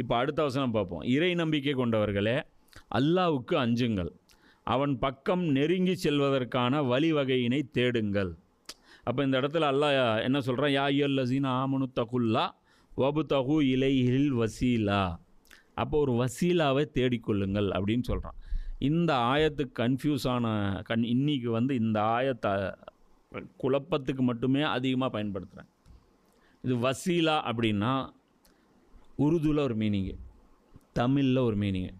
இப்போ அடுத்த வசனம் பார்ப்போம். இறை நம்பிக்கை கொண்டவர்களே அல்லாவுக்கு அஞ்சுங்கள். அவன் பக்கம் நெருங்கி செல்வதற்கான வழிவகையினை தேடுங்கள். அப்போ இந்த இடத்துல அல்லாஹ் என்ன சொல்கிறான் யா ஐயல்லசீன ஆமனு தகுல்லா வபு தகு இலையில் வசீலா. அப்போ ஒரு வசீலாவை தேடிக்கொள்ளுங்கள் அப்படின்னு சொல்கிறான் இந்த ஆயத்துக்கு கன்ஃபியூஸ் ஆன கண் இன்றைக்கி வந்து இந்த ஆயத்தை குழப்பத்துக்கு மட்டுமே அதிகமாக பயன்படுத்துகிறேன் இது வசீலா அப்படின்னா உருதுவில் ஒரு மீனிங்கு தமிழில் ஒரு மீனிங்கு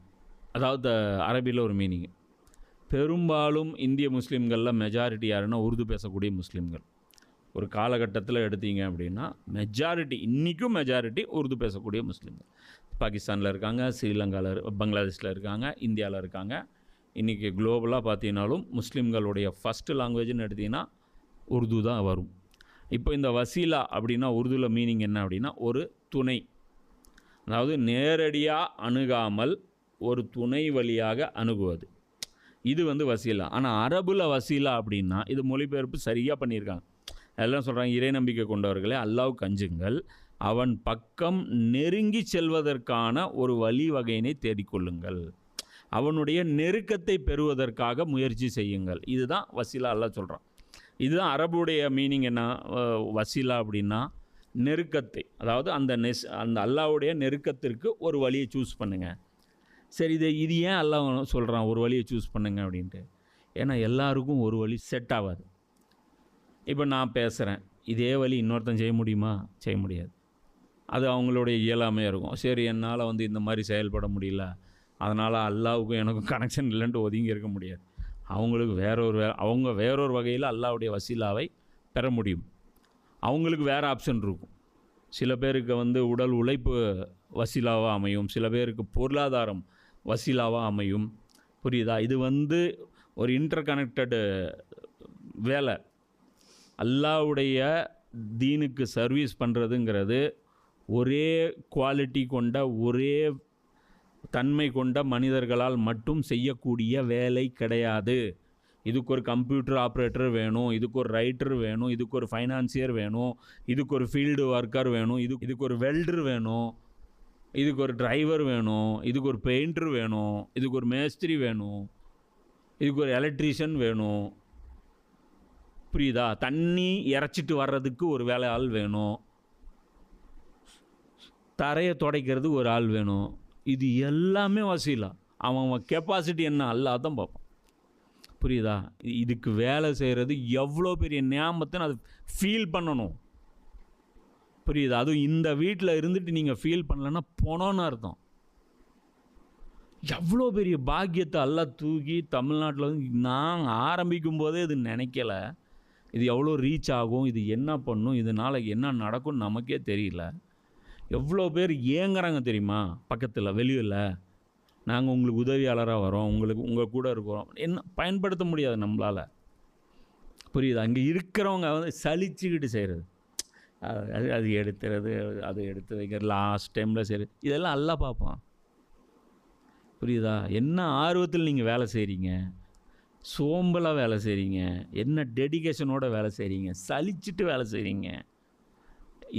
அதாவது அரபியில் ஒரு மீனிங்கு பெரும்பாலும் இந்திய முஸ்லீம்களில் மெஜாரிட்டி யாருன்னா உருது பேசக்கூடிய முஸ்லீம்கள். ஒரு காலகட்டத்தில் எடுத்தீங்க அப்படின்னா மெஜாரிட்டி இன்றைக்கும் மெஜாரிட்டி உருது பேசக்கூடிய முஸ்லீம்கள். பாகிஸ்தானில் இருக்காங்க ஸ்ரீலங்காவில் பங்களாதேஷில் இருக்காங்க இந்தியாவில் இருக்காங்க. இன்றைக்கி குளோபலாக பார்த்தீங்கன்னாலும் முஸ்லீம்களுடைய ஃபஸ்ட்டு லாங்குவேஜ்னு எடுத்திங்கன்னா உருது தான் வரும். இப்போ இந்த வசீலா அப்படின்னா உருதுவில் மீனிங் என்ன அப்படின்னா ஒரு துணை அதாவது நேரடியாக அணுகாமல் ஒரு துணை வழியாக அணுகுவது. இது வந்து வசீலா. ஆனால் அரபுல வசீலா அப்படின்னா இது மொழிபெயர்ப்பு சரியாக பண்ணியிருக்காங்க. எல்லாம் சொல்கிறாங்க இறை நம்பிக்கை கொண்டவர்களே அல்லாவுக்கு அஞ்சுங்கள் அவன் பக்கம் நெருங்கி செல்வதற்கான ஒரு வழி வகையினை தேடிக்கொள்ளுங்கள். அவனுடைய நெருக்கத்தை பெறுவதற்காக முயற்சி செய்யுங்கள். இதுதான் வசீலா அல்லாஹ் சொல்கிறான் இதுதான் அரபுடைய மீனிங் என்ன? வசீலா அப்படின்னா நெருக்கத்தை அதாவது அந்த நெஸ் அந்த அல்லாவுடைய நெருக்கத்திற்கு ஒரு வழியை சூஸ் பண்ணுங்கள் சரி இது இது ஏன் அல்லாஹ் சொல்கிறான் ஒரு வழியை சூஸ் பண்ணுங்கள் அப்படின்ட்டு? ஏன்னா எல்லாருக்கும் ஒரு வழி செட் ஆகாது. இப்போ நான் பேசுகிறேன் இதே வழி இன்னொருத்தன் செய்ய முடியுமா? செய்ய முடியாது. அது அவங்களுடைய இயலாமையாக இருக்கும். சரி என்னால் வந்து இந்த மாதிரி செயல்பட முடியல. அதனால் அல்லாவுக்கும் எனக்கும் கனெக்ஷன் இல்லைன்ட்டு ஒதுங்கி இருக்க முடியாது. அவங்களுக்கு வேறொரு வே அவங்க வேறொரு வகையில் அல்லாவுடைய வசீலாவை பெற முடியும். அவங்களுக்கு வேறு ஆப்ஷன் இருக்கும். சில பேருக்கு வந்து உடல் உழைப்பு வசீலாவாக அமையும். சில பேருக்கு பொருளாதாரம் வசீலாவாக அமையும். புரியுதா? இது வந்து ஒரு இன்டர் கனெக்டடு வேலை. அல்லாவுடைய தீனுக்கு சர்வீஸ் பண்ணுறதுங்கிறது ஒரே குவாலிட்டி கொண்ட ஒரே தன்மை கொண்ட மனிதர்களால் மட்டும் செய்யக்கூடிய வேலை கிடையாது. இதுக்கு ஒரு கம்ப்யூட்டர் ஆப்ரேட்டர் வேணும் இதுக்கு ஒரு ரைட்டர் வேணும் இதுக்கு ஒரு ஃபைனான்சியர் வேணும் இதுக்கு ஒரு ஃபீல்டு ஒர்க்கர் வேணும் இது இதுக்கு ஒரு வெல்டர் வேணும் இதுக்கு ஒரு டிரைவர் வேணும் இதுக்கு ஒரு பெயிண்டர் வேணும் இதுக்கு ஒரு மேஸ்திரி வேணும் இதுக்கு ஒரு எலக்ட்ரீஷியன் வேணும். புரியுதா? தண்ணி இறைச்சிட்டு வர்றதுக்கு ஒரு வேலை ஆள் வேணும். தரையை துடைக்கிறது ஒரு ஆள் வேணும். இது எல்லாமே வசீலா. அவன் அவன் கெப்பாசிட்டி என்ன? அல்ல பார்ப்பான். புரியுதா? இதுக்கு வேலை செய்கிறது எவ்வளோ பெரிய நியாமத்தை அது ஃபீல் பண்ணணும். புரியுதா? அதுவும் இந்த வீட்டில் இருந்துட்டு நீங்கள் ஃபீல் பண்ணலன்னா போனோன்னு அர்த்தம். எவ்வளோ பெரிய பாக்கியத்தை எல்லாம் தூக்கி தமிழ்நாட்டில் வந்து நான் ஆரம்பிக்கும் போதே இது நினைக்கல. இது எவ்வளோ ரீச் ஆகும்? இது என்ன பண்ணும்? இதனால் என்ன நடக்கும்னு நமக்கே தெரியல. எவ்வளோ பேர் ஏங்குறாங்க தெரியுமா? பக்கத்தில் வெளியில் நாங்கள் உங்களுக்கு உதவியாளராக வரோம் உங்களுக்கு உங்கள் கூட இருக்கிறோம். என்ன பயன்படுத்த முடியாது நம்மளால். புரியுது? அங்கே இருக்கிறவங்க வந்து சலிச்சுக்கிட்டு செய்கிறது அது அது எடுத்துறது அது எடுத்து வைக்கிறது லாஸ்ட் டைமில் செய்கிறது இதெல்லாம் நல்லா பார்ப்பான் புரியுதா? என்ன ஆர்வத்தில் நீங்கள் வேலை செய்கிறீங்க சோம்பலாக வேலை செய்கிறீங்க என்ன டெடிகேஷனோட வேலை செய்கிறீங்க சலிச்சிட்டு வேலை செய்கிறீங்க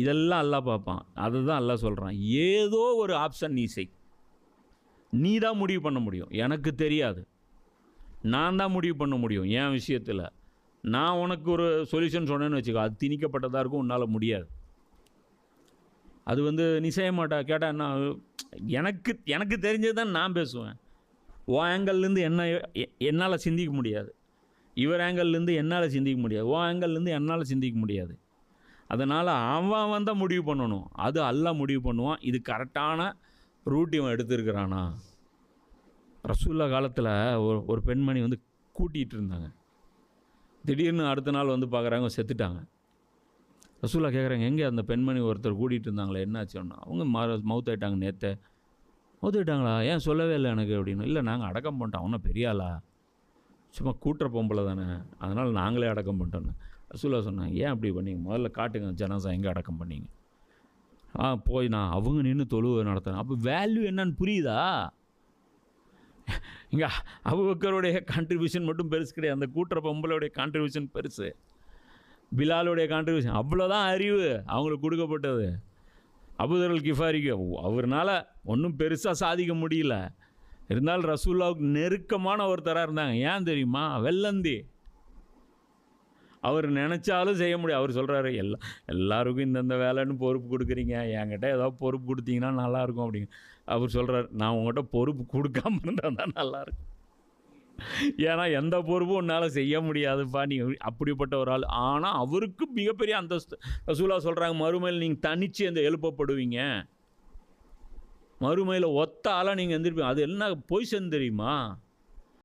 இதெல்லாம் அல்லா பார்ப்பான் அதை தான் அல்லா சொல்கிறான் ஏதோ ஒரு ஆப்ஷன் நீ செய். நீ தான் முடிவு பண்ண முடியும். எனக்கு தெரியாது. நான் தான் முடிவு பண்ண முடியும் என் விஷயத்தில். நான் உனக்கு ஒரு சொல்யூஷன் சொன்னேன்னு வச்சுக்கோ அது திணிக்கப்பட்டதாக இருக்கும் உன்னால் முடியாது. அது வந்து நீ செய்ய மாட்டா கேட்டால் என்ன எனக்கு எனக்கு தெரிஞ்சது தான் நான் பேசுவேன். ஓ ஆங்கிள்லேருந்து என்ன என்னால் சிந்திக்க முடியாது. இவர் ஆங்கிள்லேருந்து என்னால் சிந்திக்க முடியாது. ஓ ஆங்கிள்லேருந்து என்னால் சிந்திக்க முடியாது. அதனால் அவன் வந்தால் முடிவு பண்ணணும். அது அல்ல முடிவு பண்ணுவான். இது கரெக்டான ரூட் இவன் எடுத்திருக்கிறானா? ரசூல்லா காலத்தில் ஒரு ஒரு பெண்மணி வந்து கூட்டிகிட்டு இருந்தாங்க. திடீர்னு அடுத்த நாள் வந்து பார்க்குறாங்க செத்துட்டாங்க. ரசூல்லா கேட்குறாங்க எங்கே அந்த பெண்மணி ஒருத்தர் கூட்டிகிட்டு இருந்தாங்களே என்னாச்சுன்னா? அவங்க மா மவுத் ஆயிட்டாங்க நேற்று மவுத் ஆயிட்டாங்களா? ஏன் சொல்லவே இல்லை எனக்கு? அப்படின்னு. இல்லை நாங்கள் அடக்கம் பண்ணிட்டோம் அவனா பெரிய ஆளா? சும்மா கூட்டுற பொம்பளை தானே? அதனால் நாங்களே அடக்கம் பண்ணிட்டோன்னு ரசூல்லா சொன்னாங்க ஏன் அப்படி பண்ணீங்க? முதல்ல காட்டுங்க ஜனாசா எங்கே அடக்கம் பண்ணீங்க? போய் நான் அவங்க நின்று தொழுவை நடத்துகிறேன் அப்போ வேல்யூ என்னன்னு புரியுதா? இங்கே அபுபக்கருடைய கான்ட்ரிபியூஷன் மட்டும் பெருசு கிடையாது. அந்த கூட்டுற பொம்பளுடைய கான்ட்ரிபியூஷன் பெருசு. பிலாலுடைய கான்ட்ரிபியூஷன் அவ்வளோதான் அறிவு அவங்களுக்கு கொடுக்கப்பட்டது. அபுதரல் கிஃபாரிக்கு. அவர்னால ஒன்றும் பெருசாக சாதிக்க முடியல. இருந்தாலும் ரசூல்லாவுக்கு நெருக்கமான ஒருத்தராக இருந்தாங்க. ஏன் தெரியுமா? வெள்ளந்தி. அவர் நினச்சாலும் செய்ய முடியும். அவர் சொல்கிறாரு எல்லா எல்லாருக்கும் இந்தந்த வேலைன்னு பொறுப்பு கொடுக்குறீங்க. என்கிட்ட ஏதாவது பொறுப்பு கொடுத்தீங்கன்னா நல்லாயிருக்கும் அப்படிங்க அவர் சொல்கிறார் நான் உங்கள்கிட்ட பொறுப்பு கொடுக்காம இருந்தால் தான் நல்லாயிருக்கும். ஏன்னா எந்த பொறுப்பும் உன்னால் செய்ய முடியாதுப்பா. நீ அப்படிப்பட்ட ஒரு ஆள். ஆனால் அவருக்கு மிகப்பெரிய அந்தஸ்து. ரசூலா சொல்கிறாங்க மறுமையில் நீங்கள் தனிச்சு அந்த எழுப்பப்படுவீங்க? மறுமையில் ஒத்த ஆளாக நீங்கள் எந்திருப்பீங்க. அது என்ன பொய் தெரியுமா?